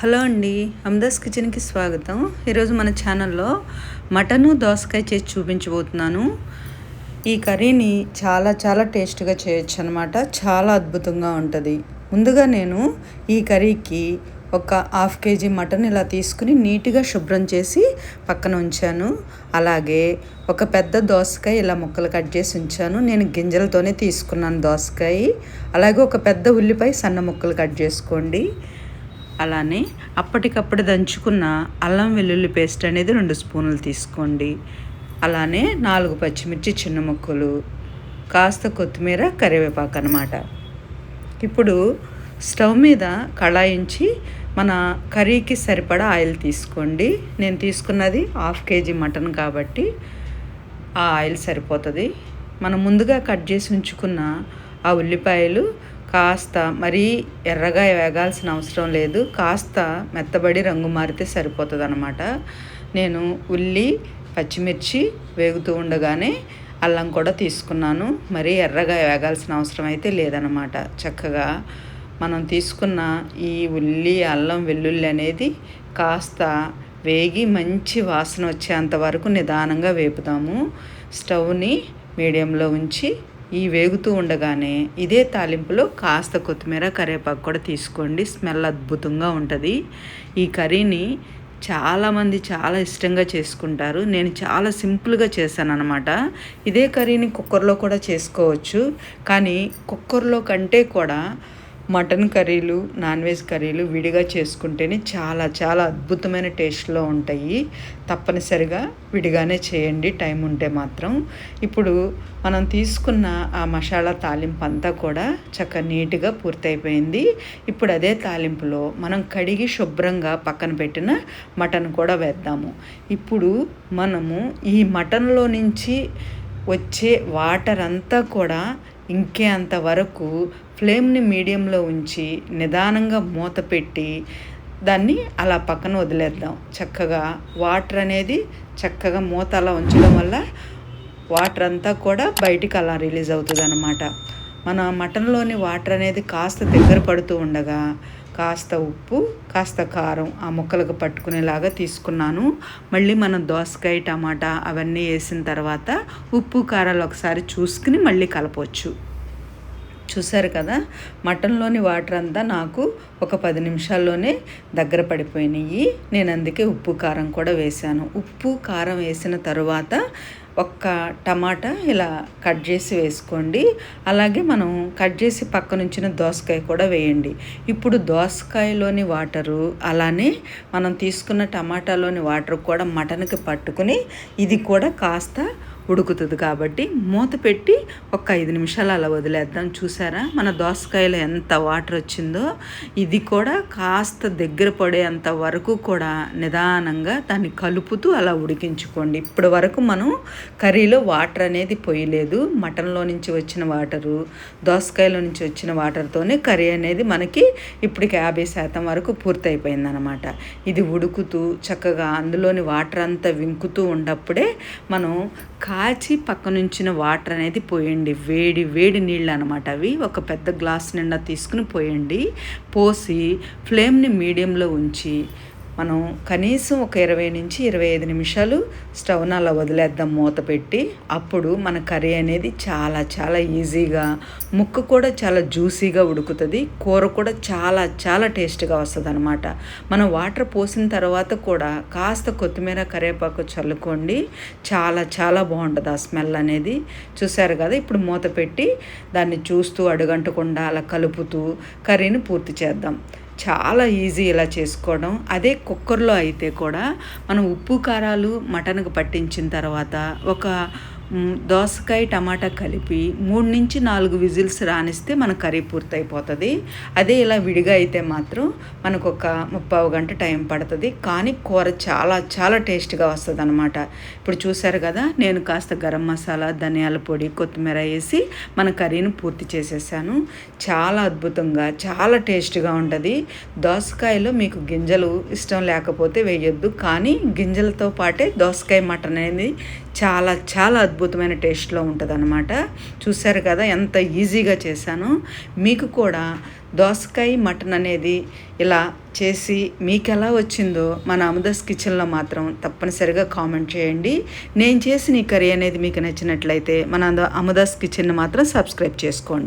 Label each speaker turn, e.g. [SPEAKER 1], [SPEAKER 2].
[SPEAKER 1] Hello అండి అమ్దాస్ కిచెన్కి స్వాగతం. ఈరోజు మన ఛానల్లో మటను దోసకాయ చేసి చూపించబోతున్నాను. ఈ కర్రీని చాలా చాలా టేస్ట్గా చేయొచ్చు అనమాట చాలా అద్భుతంగా ఉంటుంది. ముందుగా నేను ఈ కర్రీకి ఒక హాఫ్ కేజీ మటన్ ఇలా తీసుకుని నీట్గా శుభ్రం చేసి పక్కన ఉంచాను. అలాగే ఒక పెద్ద దోసకాయ ఇలా ముక్కలు కట్ చేసి ఉంచాను. నేను గింజలతోనే తీసుకున్నాను దోసకాయ. అలాగే ఒక పెద్ద ఉల్లిపాయ సన్న ముక్కలు కట్ చేసుకోండి. అలానే అప్పటికప్పుడు దంచుకున్న అల్లం వెల్లుల్లి పేస్ట్ అనేది రెండు స్పూన్లు తీసుకోండి. అలానే నాలుగు పచ్చిమిర్చి చిన్న ముక్కలు కాస్త కొత్తిమీర కరివేపాకు అనమాట ఇప్పుడు స్టవ్ మీద కళాయించి మన కర్రీకి సరిపడా ఆయిల్ తీసుకోండి. నేను తీసుకున్నది హాఫ్ కేజీ మటన్ కాబట్టి ఆ ఆయిల్ సరిపోతుంది. మనం ముందుగా కట్ చేసి ఉంచుకున్న ఆ ఉల్లిపాయలు కాస్త మరీ ఎర్రగా వేగాల్సిన అవసరం లేదు. కాస్త మెత్తబడి రంగు మారితే సరిపోతుంది అనమాట నేను ఉల్లి పచ్చిమిర్చి వేగుతూ ఉండగానే అల్లం కూడా తీసుకున్నాను. మరీ ఎర్రగా వేగాల్సిన అవసరం అయితే లేదనమాట చక్కగా మనం తీసుకున్న ఈ ఉల్లి అల్లం వెల్లుల్లి అనేది కాస్త వేగి మంచి వాసన వచ్చేంత వరకు నిదానంగా వేపుతాము. స్టవ్ని మీడియంలో ఉంచి ఈ వేగుతూ ఉండగానే ఇదే తాలింపులో కాస్త కొత్తిమీర కరివేపాకు కూడా తీసుకోండి. స్మెల్ అద్భుతంగా ఉంటుంది. ఈ కర్రీని చాలామంది చాలా ఇష్టంగా చేసుకుంటారు. నేను చాలా సింపుల్గా చేశాను అనమాట ఇదే కర్రీని కుక్కర్లో కూడా చేసుకోవచ్చు. కానీ కుక్కర్లో కంటే కూడా మటన్ కర్రీలు నాన్ వెజ్ కర్రీలు విడిగా చేసుకుంటేనే చాలా చాలా అద్భుతమైన టేస్ట్లో ఉంటాయి. తప్పనిసరిగా విడిగానే చేయండి టైం ఉంటే మాత్రం. ఇప్పుడు మనం తీసుకున్న ఆ మసాలా తాలింపు అంతా కూడా చక్క నీట్గా పూర్తయిపోయింది. ఇప్పుడు అదే తాలింపులో మనం కడిగి శుభ్రంగా పక్కన పెట్టిన మటన్ కూడా వేద్దాము. ఇప్పుడు మనము ఈ మటన్లో నుంచి వచ్చే వాటర్ అంతా కూడా ఇంకే అంతవరకు ఫ్లేమ్ని మీడియంలో ఉంచి నిదానంగా మూత పెట్టి దాన్ని అలా పక్కన వదిలేద్దాం. చక్కగా వాటర్ అనేది చక్కగా మూత అలా ఉంచడం వల్ల వాటర్ అంతా కూడా బయటికి అలా రిలీజ్ అవుతుంది అనమాట మన మటన్లోని వాటర్ అనేది కాస్త దగ్గర పడుతూ ఉండగా కాస్త ఉప్పు కాస్త కారం ఆ ముక్కలకు పట్టుకునేలాగా తీసుకున్నాను. మళ్ళీ మనం దోసకాయ టమాటా అవన్నీ వేసిన తర్వాత ఉప్పు కారాలు ఒకసారి చూసుకుని మళ్ళీ కలపవచ్చు చూసారు కదా? మటన్లోని వాటర్ అంతా నాకు ఒక పది నిమిషాల్లోనే దగ్గర పడిపోయినాయి నేను అందుకే ఉప్పు కారం కూడా వేశాను. ఉప్పు కారం వేసిన తరువాత ఒక్క టమాటా ఇలా కట్ చేసి వేసుకోండి. అలాగే మనం కట్ చేసి పక్కనుంచిన దోసకాయ కూడా వేయండి. ఇప్పుడు దోసకాయలోని వాటరు అలానే మనం తీసుకున్న టమాటాలోని వాటర్ కూడా మటన్కి పట్టుకుని ఇది కూడా కాస్త ఉడుకుతుంది కాబట్టి మూత పెట్టి ఒక ఐదు నిమిషాలు అలా వదిలేద్దాం. చూసారా? మన దోసకాయలో ఎంత వాటర్ వచ్చిందో ఇది కూడా కాస్త దగ్గర పడేంత వరకు కూడా నిదానంగా దాన్ని కలుపుతూ అలా ఉడికించుకోండి. ఇప్పటి వరకు మనం కర్రీలో వాటర్ అనేది పోయలేదు. మటన్లో నుంచి వచ్చిన వాటరు దోసకాయలో నుంచి వచ్చిన వాటర్తోనే కర్రీ అనేది మనకి ఇప్పటికి యాభై శాతం వరకు పూర్తయిపోయిందనమాట ఇది ఉడుకుతూ చక్కగా అందులోని వాటర్ అంతా వింకుతూ ఉన్నప్పుడే మనం కాచి పక్కనుంచిన వాటర్ అనేది పోయండి. వేడి వేడి నీళ్ళు అనమాట అవి. ఒక పెద్ద గ్లాస్ నిండా తీసుకుని పోయండి. పోసి ఫ్లేమ్ని మీడియంలో ఉంచి మనం కనీసం ఒక ఇరవై నుంచి ఇరవై ఐదు నిమిషాలు స్టవ్ను అలా వదిలేద్దాం మూత పెట్టి. అప్పుడు మన కర్రీ అనేది చాలా చాలా ఈజీగా ముక్క కూడా చాలా జ్యూసీగా ఉడుకుతుంది. కూర కూడా చాలా చాలా టేస్ట్గా వస్తుంది అనమాట మనం వాటర్ పోసిన తర్వాత కూడా కాస్త కొత్తిమీర కరివేపాకు చల్లుకోండి. చాలా చాలా బాగుంటుంది ఆ స్మెల్ అనేది. చూసారు కదా ఇప్పుడు మూత పెట్టి దాన్ని చూస్తూ అడుగంటకుండా అలా కలుపుతూ కర్రీని పూర్తి చేద్దాం. చాలా ఈజీ ఇలా చేసుకోవడం. అదే కుక్కర్లో అయితే కూడా మనం ఉప్పు కారాలు మటన్కి పట్టించిన తర్వాత ఒక దోసకాయ టమాటా కలిపి మూడు నుంచి నాలుగు విజిల్స్ రానిస్తే మన కర్రీ పూర్తయిపోతుంది. అదే ఇలా విడిగా అయితే మాత్రం మనకు ఒక ముప్పావు గంట టైం పడుతుంది. కానీ కూర చాలా చాలా టేస్ట్గా వస్తుంది అనమాట ఇప్పుడు చూసారు కదా నేను కాస్త గరం మసాలా ధనియాల పొడి కొత్తిమీర వేసి మన కర్రీని పూర్తి చేసేసాను. చాలా అద్భుతంగా చాలా టేస్ట్గా ఉంటుంది. దోసకాయలో మీకు గింజలు ఇష్టం లేకపోతే వేయొద్దు. కానీ గింజలతో పాటే దోసకాయ మటన్ అనేది చాలా చాలా అద్భుతమైన టేస్ట్లో ఉంటుంది అనమాట కదా ఎంత ఈజీగా చేశాను. మీకు కూడా దోసకాయ మటన్ అనేది ఇలా చేసి మీకు ఎలా వచ్చిందో మన అమదస్ కిచెన్లో మాత్రం తప్పనిసరిగా కామెంట్ చేయండి. నేను చేసిన ఈ కర్రీ అనేది మీకు నచ్చినట్లయితే మన అమదాస్ కిచెన్ మాత్రం సబ్స్క్రైబ్ చేసుకోండి.